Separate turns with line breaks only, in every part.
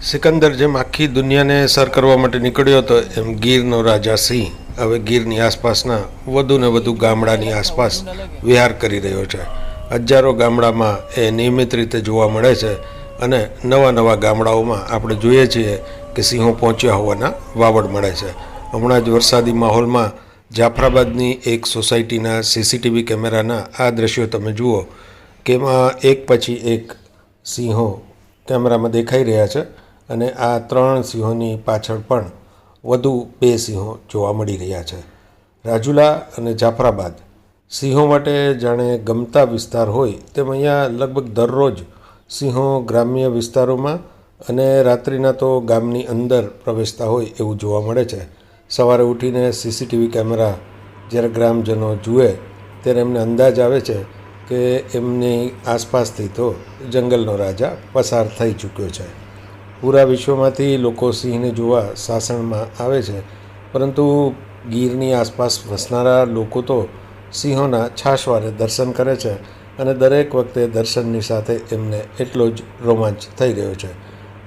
સિકંદર જેમ આખી દુનિયાને સર કરવા માટે નીકળ્યો હતો, એમ ગીરનો રાજા સિંહ હવે ગીરની આસપાસના વધુ ને વધુ ગામડાની આસપાસ વિહાર કરી રહ્યો છે. હજારો ગામડામાં એ નિયમિત રીતે જોવા મળે છે અને નવા નવા ગામડાઓમાં આપણે જોઈએ છીએ કે સિંહો પહોંચ્યા હોવાના વાવડ મળે છે. હમણાં જ વરસાદી માહોલમાં જાફરાબાદની એક સોસાયટીના સીસીટીવી કેમેરાના આ દ્રશ્યો તમે જુઓ, કે એમાં એક પછી એક સિંહો કેમેરામાં દેખાઈ રહ્યા છે. અને આ ત્રણ સિંહોની પાછળ પણ વધુ બે સિંહો જોવા મળી રહ્યા છે. રાજુલા અને જાફરાબાદ સિંહો માટે જાણે ગમતા વિસ્તાર હોય તેમ અહીંયા લગભગ દરરોજ સિંહો ગ્રામ્ય વિસ્તારોમાં અને રાત્રિના તો ગામની અંદર પ્રવેશતા હોય એવું જોવા મળે છે. સવારે ઉઠીને સીસીટીવી કેમેરા જ્યારે ગ્રામજનો જુએ ત્યારે એમને અંદાજ આવે છે કે એમની આસપાસથી તો જંગલનો રાજા પસાર થઈ ચૂક્યો છે. પૂરા વિશ્વમાંથી લોકો સિંહને જોવા સાસણમાં આવે છે. પરંતુ ગીરની આસપાસ વસનારા લોકો તો સિંહોના છાશવારે દર્શન કરે છે અને દરેક વખતે દર્શનની સાથે એમને એટલો જ રોમાંચ થઈ રહ્યો છે.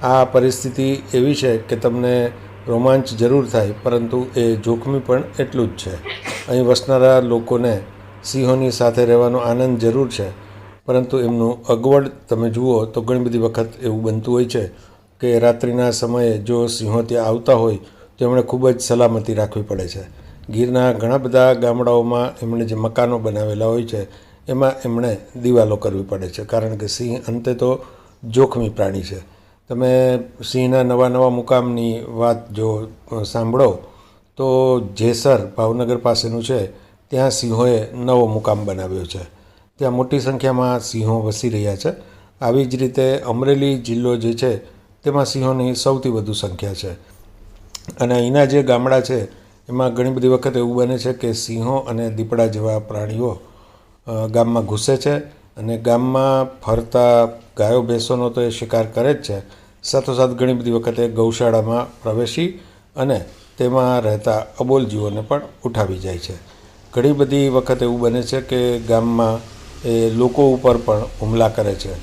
આ પરિસ્થિતિ એવી છે કે તમને રોમાંચ જરૂર થાય, પરંતુ એ જોખમી પણ એટલું જ છે. અહીં વસનારા લોકોને સિંહોની સાથે રહેવાનો આનંદ જરૂર છે, પરંતુ એમનું અગવડ તમે જુઓ તો ઘણી બધી વખત એવું બનતું હોય છે. કે રાત્રિના સમયે જો સિંહો ત્યાં આવતા હોય તો એમણે ખૂબ જ સલામતી રાખવી પડે છે. ગીરના ઘણા બધા ગામડાઓમાં એમણે જે મકાનો બનાવેલા હોય છે, એમાં એમણે દિવાલો કરવી પડે છે. કારણ કે સિંહ અંતે તો જોખમી પ્રાણી છે. તમે સિંહના નવા નવા મુકામની વાત જો સાંભળો, તો જેસર ભાવનગર પાસેનું છે, ત્યાં સિંહોએ નવો મુકામ બનાવ્યો છે. ત્યાં મોટી સંખ્યામાં સિંહો વસી રહ્યા છે. આવી જ રીતે અમરેલી જિલ્લો જે છે તેમાં સિંહોની સૌથી વધુ સંખ્યા છે. અને અહીંના જે ગામડા છે, એમાં ઘણી બધી વખત એવું બને છે કે સિંહો અને દીપડા જેવા પ્રાણીઓ ગામમાં ઘૂસે છે અને ગામમાં ફરતા ગાયો ભેંસોનો તો એ શિકાર કરે જ છે. સાથોસાથ ઘણી બધી વખતે ગૌશાળામાં પ્રવેશી અને તેમાં રહેતા અબોલ જીવોને પણ ઉઠાવી જાય છે. ઘણી બધી વખત એવું બને છે કે ગામમાં એ લોકો ઉપર પણ હુમલા કરે છે.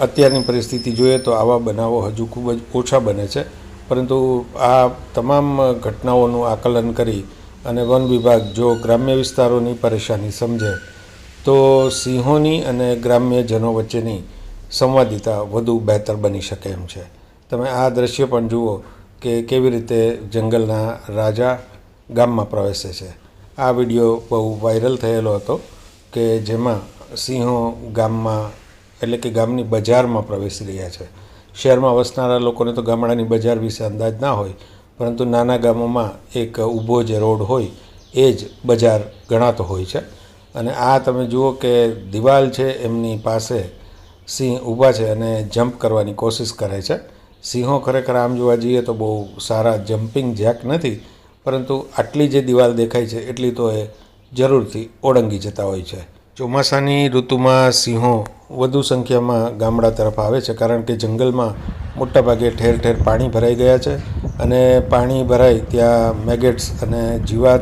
અત્યારની પરિસ્થિતિ જોઈએ તો આવા બનાવો હજુ ખૂબ જ ઓછા બને છે. પરંતુ આ તમામ ઘટનાઓનું આકલન કરી અને વન વિભાગ જો ગ્રામ્ય વિસ્તારોની પરેશાની સમજે, તો સિંહોની અને ગ્રામ્યજનો વચ્ચેની સંવાદિતા વધુ બહેતર બની શકે એમ છે. તમે આ દ્રશ્ય પણ જુઓ કે કેવી રીતે જંગલના રાજા ગામમાં પ્રવેશે છે. આ વીડિયો બહુ વાયરલ થયેલો હતો કે જેમાં સિંહો ગામમાં એટલે કે ગામની બજારમાં પ્રવેશી રહ્યા છે. શહેરમાં વસનારા લોકોને તો ગામડાની બજાર વિશે અંદાજ ના હોય, પરંતુ નાના ગામોમાં એક ઊભો જે રોડ હોય, એ જ બજાર ગણાતો હોય છે. અને આ તમે જુઓ કે દિવાલ છે, એમની પાસે સિંહ ઊભા છે અને જમ્પ કરવાની કોશિશ કરે છે. સિંહો ખરેખર આમ જોવા જઈએ તો બહુ સારા જમ્પિંગ જેક નથી, પરંતુ આટલી જે દિવાલ દેખાય છે, એટલી તો એ જરૂરથી ઓળંગી જતા હોય છે. ચોમાસાની ઋતુમાં સિંહો વધુ સંખ્યામાં ગામડા તરફ આવે છે કારણ કે જંગલમાં મોટાભાગે ઠેર ઠેર પાણી ભરાઈ ગયા છે અને પાણી ભરાય ત્યાં મેગેટ્સ અને જીવાત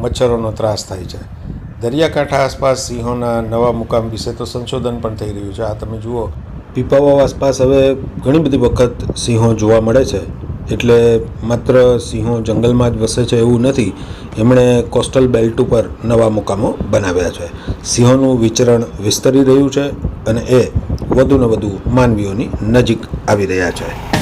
મચ્છરોનો ત્રાસ થાય છે. દરિયાકાંઠા આસપાસ સિંહોના નવા મુકામ વિશે તો સંશોધન પણ થઈ રહ્યું છે. આ તમે જુઓ. પીપાવાવ આસપાસ હવે ઘણી બધી વખત સિંહો જોવા મળે છે. એટલે માત્ર સિંહો જંગલમાં જ વસે છે એવું નથી, એમણે કોસ્ટલ બેલ્ટ ઉપર નવા મુકામો બનાવ્યા છે. સિંહોનું વિચરણ વિસ્તરી રહ્યું છે અને એ વધુને વધુ માનવીઓની નજીક આવી રહ્યા છે.